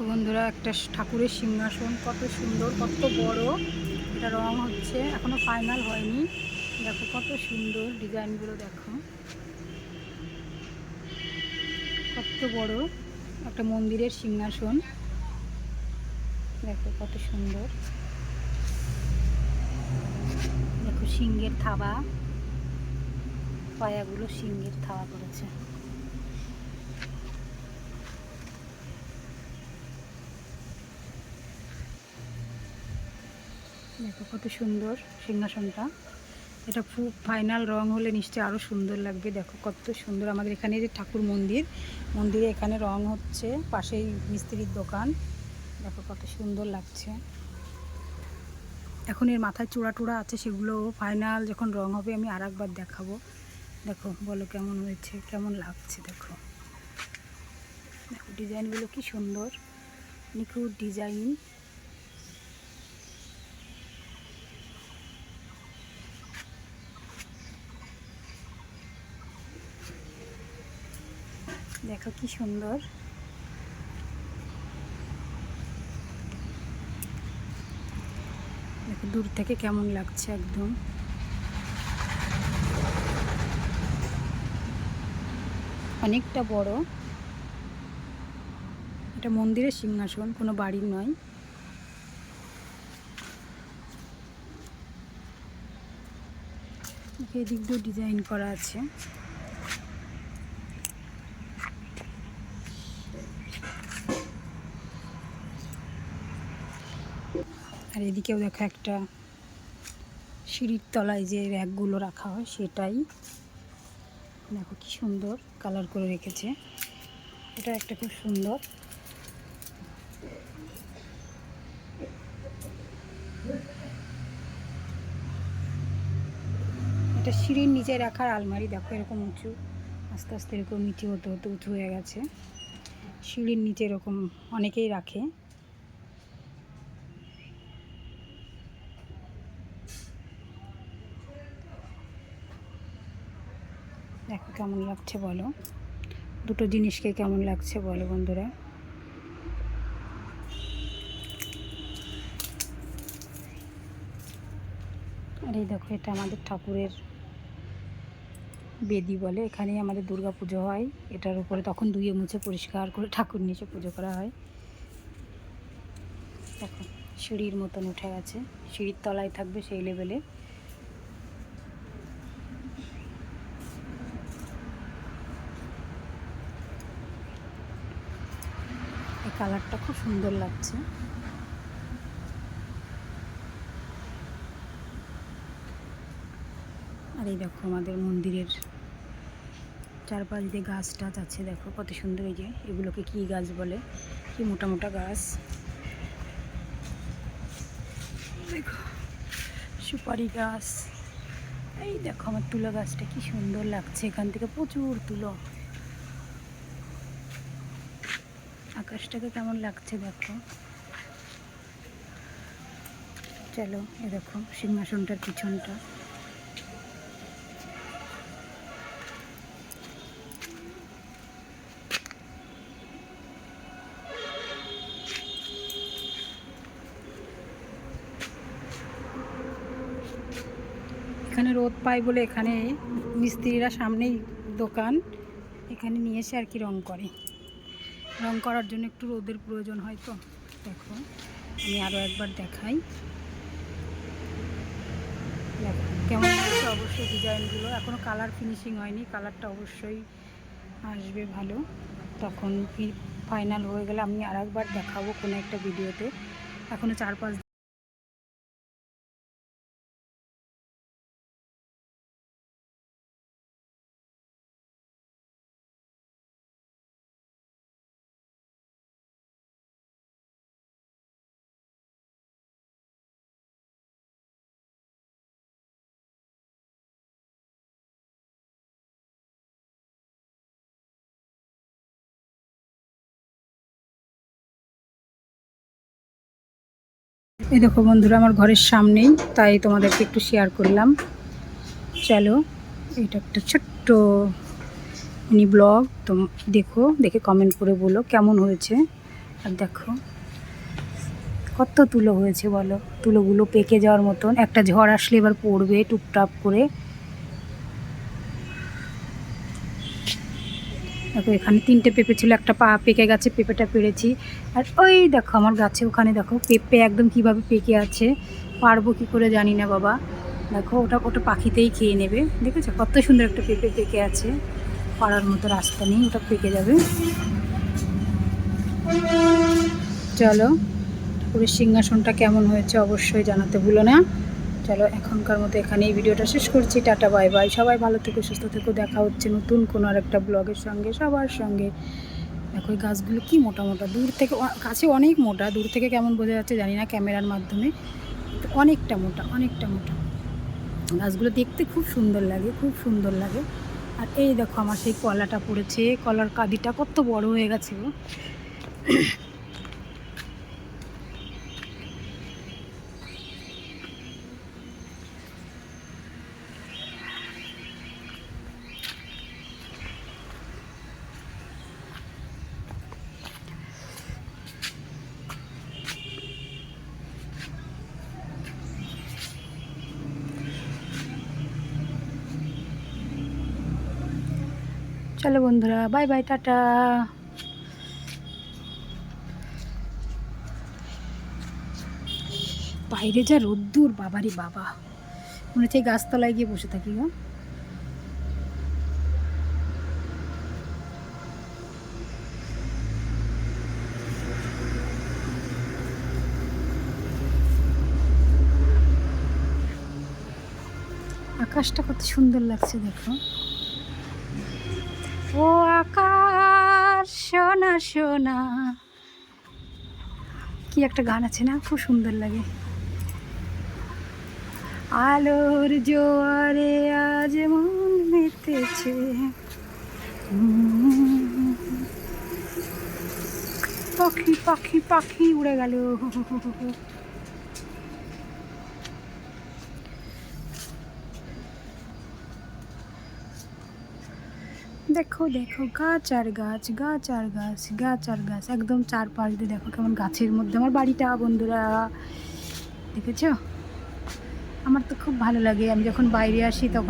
দেখো বন্ধুরা, একটা ঠাকুরের সিংহাসন, কত সুন্দর, কত বড়। এটা রং হচ্ছে, এখনও ফাইনাল হয়নি। দেখো কত সুন্দর ডিজাইনগুলো, দেখো। কত বড় একটা মন্দিরের সিংহাসন। দেখো কত সুন্দর। দেখো সিংহের থাবা। পায়াগুলো সিংহের থাবা করেছে। দেখো, কত সুন্দর সিংহাসনটা। এটা খুব ফাইনাল রং হলে নিশ্চয়ই আরও সুন্দর লাগবে। দেখো, কত সুন্দর আমাদের এখানে যে ঠাকুর মন্দির, মন্দিরে এখানে রং হচ্ছে, পাশেই মিস্ত্রির দোকান। দেখো, কত সুন্দর লাগছে। এখন এর মাথায় চূড়া টুড়া আছে, সেগুলো ফাইনাল যখন রং হবে, আমি আর একবার দেখাবো। দেখো, বলো কেমন হয়েছে, কেমন লাগছে, দেখো। দেখো ডিজাইনগুলো কি সুন্দর। নিখুঁত ডিজাইন দেখো কি সুন্দর। দেখো দূর থেকে কেমন লাগছে একদম। অনেকটা বড়। এটা মন্দিরের সিংহাসন, কোনো বাড়ির নয়। এদিক দিয়ে ডিজাইন করা আছে। আর এদিকেও দেখো একটা সিঁড়ির তলায় যে র্যাকগুলো রাখা হয় সেটাই। দেখো কি সুন্দর কালার করে রেখেছে। এটা একটা খুব সুন্দর। এটা সিঁড়ির নিচে রাখার আলমারি, দেখো এরকম উঁচু, আস্তে আস্তে এরকম নিচু হতে হতে উঁচু হয়ে গেছে। সিঁড়ির নিচে এরকম অনেকেই রাখে। দেখো কেমন লাগছে বলো। দুটো জিনিসকে কেমন লাগছে বলো বন্ধুরা। আর এই দেখো, এটা আমাদের ঠাকুরের বেদি বলে। এখানেই আমাদের দুর্গা পুজো হয়। এটার উপরে তখন ধুয়ে মুছে পরিষ্কার করে ঠাকুর নিচে পুজো করা হয়। দেখো, সিঁড়ির মতন উঠে গেছে। সিঁড়ির তলায় থাকবে সেই লেভেলে কালারটা খুব সুন্দর লাগছে। আর এই দেখো আমাদের মন্দিরের চারপাশ দিয়ে গাছ টাছ আছে, দেখো কত সুন্দর এই যে, এগুলোকে কি গাছ বলে? কি মোটা মোটা গাছ? দেখো, সুপারি গাছ। এই দেখো আমার তুলো গাছটা কি সুন্দর লাগছে, এখান থেকে প্রচুর তুলো। আকাশটাকে কেমন লাগছে দেখো? চলো, এ দেখো, সিংহাসনটার পিছনটা। এখানে রোদ পায় বলে এখানে মিস্ত্রিরা সামনেই দোকান, এখানে নিয়ে এসে আর কি রং করে। রং করার জন্য একটু রোদের প্রয়োজন হয় তো। দেখো, আমি আরও একবার দেখাই। দেখো, কেমন লাগছে অবশ্যই ডিজাইনগুলো। এখনও কালার ফিনিশিং হয়নি, কালারটা অবশ্যই আসবে ভালো। তখন ফাইনাল হয়ে গেলে আমি আর একবার দেখাবো কোনো একটা ভিডিওতে এখনও চার পাঁচ এই দেখো বন্ধুরা, আমার ঘরের সামনেই, তাই তোমাদেরকে একটু শেয়ার করলাম। চলো, এটা একটা ছোট্ট মিনি ব্লগ তো দেখো, দেখে কমেন্ট করে বলো কেমন হয়েছে। আর দেখো, কত তুলো হয়েছে বলো, তুলোগুলো পেকে যাওয়ার মতন, একটা ঝড় আসলে এবার পড়বে টুপটাপ করে। দেখো এখানে তিনটে পেঁপে ছিল, একটা পা পেকে গেছে, পেঁপেটা পেরেছি। আর ওই দেখো, আমার গাছে ওখানে দেখো, পেঁপে একদম কীভাবে পেকে আছে, পারব কি করে জানি না বাবা। দেখো, ওটা ওটা পাখিতেই খেয়ে নেবে। দেখেছ? কত সুন্দর একটা পেঁপে পেকে আছে। পাড়ার মতো রাস্তা নেই, ওটা পেকে যাবে। চলো পুরো সিংহাসনটা কেমন হয়েছে অবশ্যই জানাতে ভুলো না। চলো এখনকার মতো এখানে এই ভিডিওটা শেষ করছি, টাটা, বাই বাই। সবাই ভালো থেকো, সুস্থ থেকো, দেখা হচ্ছে নতুন কোনো আর একটা ব্লগের সঙ্গে, সবার সঙ্গে। দেখো গাছগুলো কি মোটা মোটা, দূর থেকে কাছে অনেক মোটা, দূর থেকে কেমন বোঝা যাচ্ছে জানি না ক্যামেরার মাধ্যমে। অনেকটা মোটা অনেকটা মোটা। গাছগুলো দেখতে খুব সুন্দর লাগে, খুব সুন্দর লাগে। আর এই দেখো আমার সেই কলাটা পড়েছে, কলার কাদিটা কত বড় হয়ে গেছে চলো বন্ধুরা বাই বাই টাটা। বাইরে যা রোদ্দুর, বাবারি বাবা। মনে হচ্ছে গাছতলায় গিয়ে বসে থাকি গো। আকাশটা কত সুন্দর লাগছে, দেখো। ও আকাশ, সোনা সোনা। কি একটা গান আছে না? খুব সুন্দর লাগে। আলোর জোয়ারে আজ মন মেতেছে। পাখি পাখি পাখি উড়ে গেল। দেখো দেখো, গাছ আর গাছ গাছ আর গাছ গাছ আর গাছ। একদম চারপাশ দিয়ে দেখো কেমন গাছের মধ্যে। আমার বাড়িটা, বন্ধুরা, দেখেছ? আমার তো খুব ভালো লাগে। আমি যখন বাইরে আসি তখন